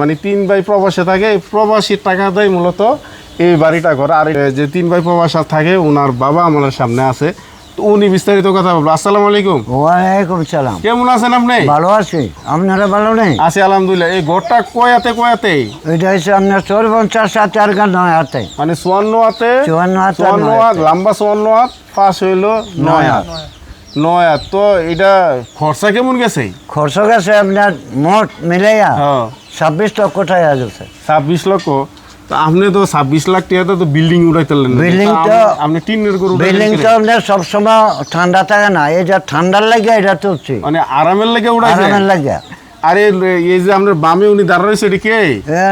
মানে তিন ভাই প্রবাসে থাকে এই প্রবাসীর টাকা দেয় মূলত এই বাড়িটা করে আর যে তিন ভাই প্রবাসে থাকে ওনার বাবা আমার সামনে আছে। উনি বিস্তারিত কথা বলব। আসসালামু আলাইকুম। ওয়ালাইকুম সালাম। কেমন আছেন আপনি? ভালো আছি। আপনারা ভালো নেই? আছি আলহামদুলিল্লাহ। এই ঘরটা কয়াতে কয়াতে? এটা হচ্ছে আপনার চোর পঞ্চাশ সাত চার গান নয় হাতে। মানে চুয়ান্ন হাতে? চুয়ান্ন হাত চুয়ান্ন হাত লম্বা চুয়ান্ন হাত পাশ হইল নয় হাত। নয় হাত। তো এটা খরচা কেমন গেছে? খরচ গেছে আপনার মোট মিলাইয়া হ্যাঁ। ছাব্বিশ লক্ষ টাকা গেছে। ছাব্বিশ লক্ষ? তো আপনি তো ছাব্বিশ লাখ টাকাতে তো বিল্ডিং উঠাইতেলেন না। Building তো- আপনি- টিনের করে? বিল্ডিং তো আপনার সবসময় ঠান্ডা থাকে না এই যে ঠান্ডার লাগে এটা তুলছি মানে আরামের লেগে উঠাইছে আরামের লাগে। আরে এই যে আপনার বামে উনি দাঁড়া রয়েছে এটা কে?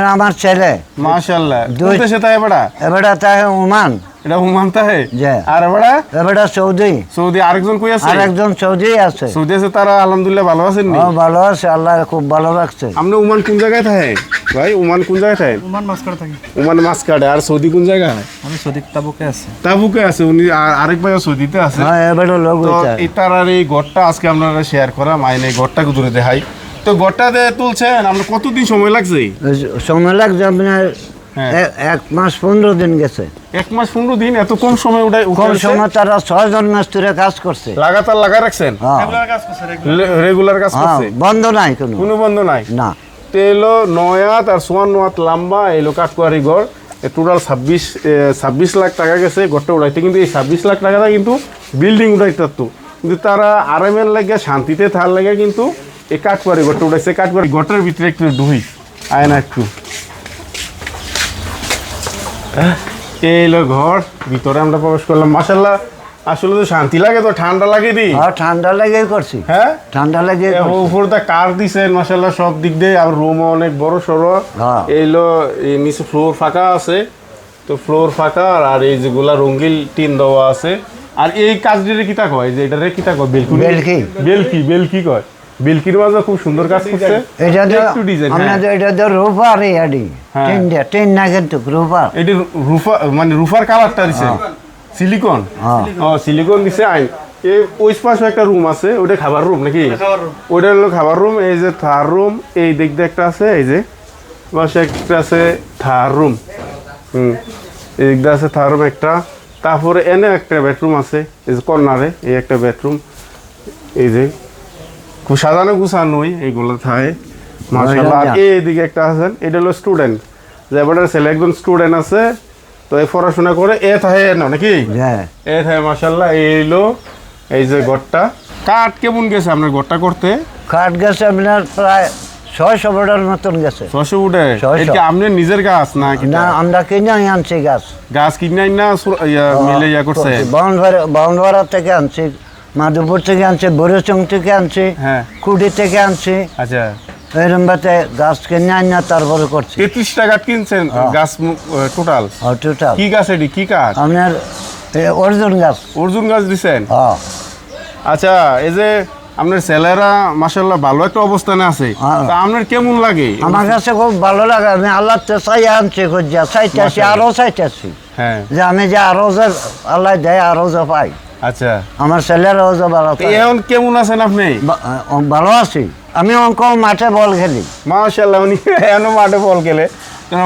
আমার ছেলে। মাশাল্লাহ দুই- সে তাই বেড়া এবারে তাই উমান এটা হুমান তাহে? জি। আর বেড়া এবারে সৌদি। সৌদি আরেকজন কই আছে? আর একজন সৌদি আছে। সৌদি আছে তারা আলহামদুলিল্লাহ ভালো আছেন নি? ভালো আছে আল্লাহ খুব ভালো রাখছে। আপনি উমান কোন জায়গায় থাকে ভাই উমান কোন জায়গায় থাকে ওমান মাছ করে থাকি। উমান মাসকাটে আর সৌদি কোন জায়গায়? আমি সদিক তাবুকে আছি। তাবুকে আছে উনি আর- আরেক ভাই সৌদিতে আছে। হ্যাঁ এবারে লোক হইছে। এটার আর এই ঘরটা আজকে আপনারা শেয়ার করা মাইনে ঘরটাকে দূরে দেখাই। তো ঘরটা দিয়ে তুলছেন আপনার কতদিন সময় লাগছে? সময় লাগছে আপনার এক মাস পনেরো দিন গেছে। এক মাস পনেরো দিন এত কম সময় উঠাই কম উঠাইছে? সময় তারা ছয়জন মিস্ত্রি কাজ করছে। লাগাতার লাগা রাখছেন? হ্যাঁ। কাজ করছে রেগুলার কাজ হ্যাঁ, করছে? বন্ধ নাই কোনো। কোনো বন্ধ নাই? না। তো এলো নয়াত আর চুয়ান্ন হাত লম্বা এলো কাটকুয়ারি ঘর। টোটাল ছাব্বিশ ছাব্বিশ লাখ টাকা গেছে ঘরটা উড়াইতে। কিন্তু এই ছাব্বিশ লাখ টাকাটা কিন্তু বিল্ডিং উড়াইতে পারতো। কিন্তু তারা আরামের লাগে শান্তিতে থার লাগে কিন্তু এই কাঠকুয়ারি ঘরটা উড়াইছে। কাঠকুয়ারি ঘরটার ভিতরে একটু ডুই আয়না একটু। এই এলো ঘর ভিতরে আমরা প্রবেশ করলাম। মাসাল্লাহ আসলে তো শান্তি লাগে তো ঠান্ডা লাগে দি আর ঠান্ডা লেগে করছি। হ্যাঁ? ঠান্ডা লেগে উপরে তো কার দিছেন মাসাল্লাহ সব দিক দিয়ে আর রুম অনেক বড় সড়ো। হ্যাঁ। এইলো এই নিচে ফ্লোর ফাঁকা আছে। তো ফ্লোর ফাঁকা আর এই যেগুলা রঙ্গিল টিন দেওয়া আছে। আর এই কাজটিরে কিতা কয়? যে এটারে কিতা কয়? বেলকুনি? বেলকি। বেলকি বেলকি কয়? বেলকির মাঝে খুব সুন্দর কাজ করছে। এটা তো একটু ডিজাইন আপনাদের এটা তো রূপার ইয়াডি হ্যাঁ। টিন না কিন্তু রূপার এটি রুফা মানে রুফার কালারটা দিছে। সিলিকন। হ্যাঁ। ও সিলিকন দিছে। আই এই ওই পাশে একটা রুম আছে ওটা খাবার রুম নাকি? ওটা হলো খাবার রুম এই যে থার রুম এই দিক দিয়ে একটা আছে এই যে। পাশে একটা আছে থার রুম হুম। এই দিক দিয়ে আছে থার রুম একটা। তারপরে এনে একটা বেডরুম আছে এই যে কর্নারে এই একটা বেডরুম এই যে খুব সাজানো গুছানোই এইগুলো থাকে। মাশাআল্লাহ। আর এইদিকে একটা আছেন এটা হলো স্টুডেন্ট যে ছেলে একজন স্টুডেন্ট আছে তো এই পড়াশোনা করে এ থাকে না নাকি? হ্যাঁ এ থাকে মাশাআল্লাহ। এই হলো এই যে ঘরটা। কাঠ কেমন গেছে আপনার ঘরটা করতে? কাঠ গেছে আপনার প্রায় ছয়শো বড়ার মতন গেছে। ছয়শো। এটা কি আপনার নিজের গাছ না না আমরা কিনে আনছি গাছ। গাছ কিনে না মিলে ইয়া করছে? বাউনভাড়া থেকে আনছি। মাধুপুর থেকে আনছে বরিচং থেকে আনছে হ্যাঁ। কুড়ি থেকে আনছে। আচ্ছা। এরমবাতে গাছ কিনে আনিয়া তারপরে করছি। তেত্রিশ টাকা কিনছেন গাছ টোটাল টোটাল কি গাছ এটি? কি কাঠ? আপনার অর্জুন গাছ। অর্জুন গাছ দিছেন? হ্যাঁ। আচ্ছা এই যে আপনার ছেলেরা মাসাল্লাহ ভালো একটা অবস্থানে আছে। হ্যাঁ। তা আপনার কেমন লাগে? আমার কাছে খুব ভালো লাগে। আমি আল্লাহ চাই আনছি খুঁজা। চাইতেছি আরও চাইতেছি হ্যাঁ। যে আমি যে আরও যে আল্লাহ দেয় আরও যে পাই। আচ্ছা। আমার ছেলেরাও যে ভালো এখন কেমন আছেন আপনি? ভালো আছি। আমি অঙ্ক মাঠে বল খেলি। মাশাল্লাহ উনি এখনও মাঠে বল খেলে।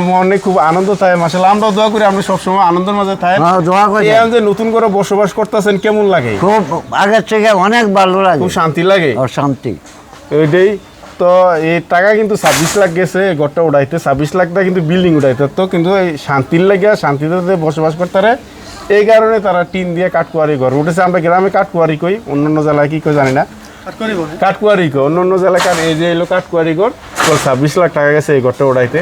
মনে খুব আনন্দ থাকে মাশাল্লাহ আমরা দোয়া করি আপনি সবসময় আনন্দের মাঝে থাকে হ্যাঁ, দোয়া করি। এখন যে নতুন করে বসবাস করতেছেন কেমন লাগে? খুব আগের থেকে অনেক ভালো লাগে। খুব শান্তি লাগে? ও শান্তি ওইটাই তো এই টাকা কিন্তু ছাব্বিশ লাখ গেছে ঘরটা উঠাইতে ছাব্বিশ লাখটা কিন্তু বিল্ডিং উঠাইতে তো কিন্তু এই শান্তির লাগে শান্তিতে বসবাস করতে পারে এই কারণে তারা টিন দিয়ে কাঠকুয়ারি ঘর। উঠেছে আমরা গ্রামে কাঠকুয়ারি কই অন্য অন্য জেলায় কি কই জানি না। কাঠকুয়ারি কই অন্য অন্য জেলায় এই যে এলো কাঠকুয়ারি ঘর ছাব্বিশ লাখ টাকা গেছে এই ঘরটা উঠাইতে